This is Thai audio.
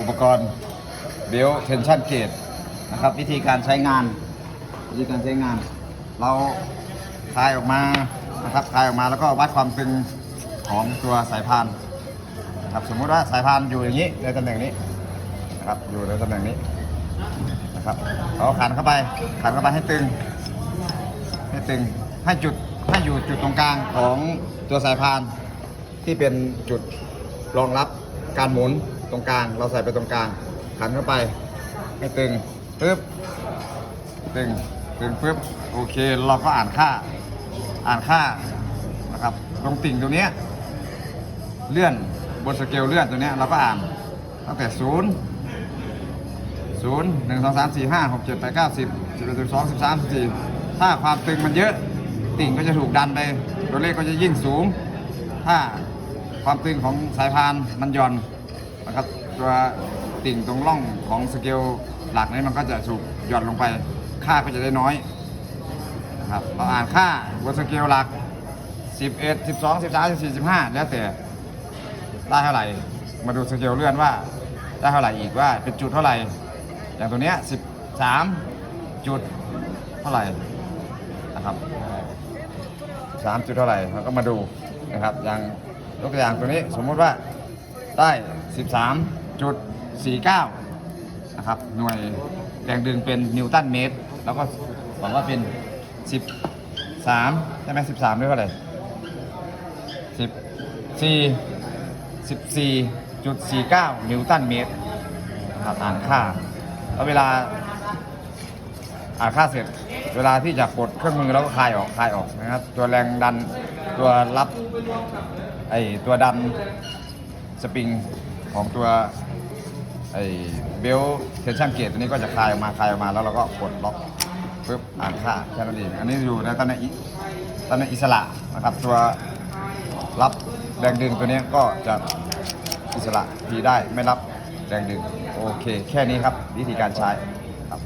อุปกรณ์เบลเทนชั่นเกตนะครับวิธีการใช้งานวิธีการใช้งาน เราคลายออกมานะครับคลายออกมาแล้วก็วัดความตึงของตัวสายพานนะครับสมมุติว่าสายพานอยู่อย่างนี้ในตำแหน่งนี้นะครับอยู่ในตำแหน่งนี้นะครับเราขันเข้าไปขันเข้าไปให้ตึง ให้ตึงให้จุดให้อยู่จุดตรงกลางของตัวสายพานที่เป็นจุดรองรับการหมุน ตรงกลาง เราใส่ไปตรงกลาง ขันเข้าไปให้ตึงปึ๊บตึงตึงปึ๊บโอเคเราก็อ่านค่า อ่านค่านะครับตรงติ่งตัวเนี้ยเลื่อนบนสเกลเลื่อนตัวเนี้ยเราก็อ่านตั้งแต่ศูนย์ศูนย์หนึ่งสองสามสี่ห้าหกเจ็ดแปดเก้าสิบสิบเอ็ดสิบสองสิบสามสิบสี่ถ้าความตึงมันเยอะติ่งก็จะถูกดันไป ตัวเลขก็จะยิ่งสูง ถ้าความตึงของสายพานมันหย่อน นะครับตัวติ่งตรงร่องของสเกลหลักนี้มันก็จะถูกหย่อนลงไปค่าก็จะได้น้อยนะครับเราอ่านค่าบนสเกลหลัก 11 12 13 14 15 แล้วแต่ได้เท่าไหร่ มาดูสเกลเลื่อนว่าได้เท่าไหร่อีกว่าเป็นจุดเท่าไหร่ อย่างตัวเนี้ย13 จุดเท่าไหร่นะครับสามจุดเท่าไหร่เราก็มาดูนะครับอย่างยกตัวอย่างตัวนี้สมมุติว่าได้ 13.49 นะครับ หน่วยแรงดึงเป็นนิวตันเมตร แล้วก็บอกว่าเป็น 13 ใช่ไหม13ด้วยเท่าไหร่14 14.49 นิวตันเมตรนะครับอ่านค่า แล้วเวลาอ่านค่าเสร็จ เวลาที่จะกดเครื่องมือแล้วก็คลายออก คลายออกนะครับ ตัวแรงดัน ตัวรับไอตัวดันสปริง ของตัวไอ้เบลเทนชั่นเกตตัวนี้ก็จะคลายออกมาคลายออกมาแล้วเราก็กดล็อกปึ๊บอ่านค่าแค่นั้นเองอันนี้อยู่ในตำแหน่งอิตำแหน่งอิสระนะครับ ตัวรับแรงดึงตัวนี้ก็จะอิสระพีได้ไม่รับแรงดึงโอเค แค่นี้ครับวิธีการใช้ครับ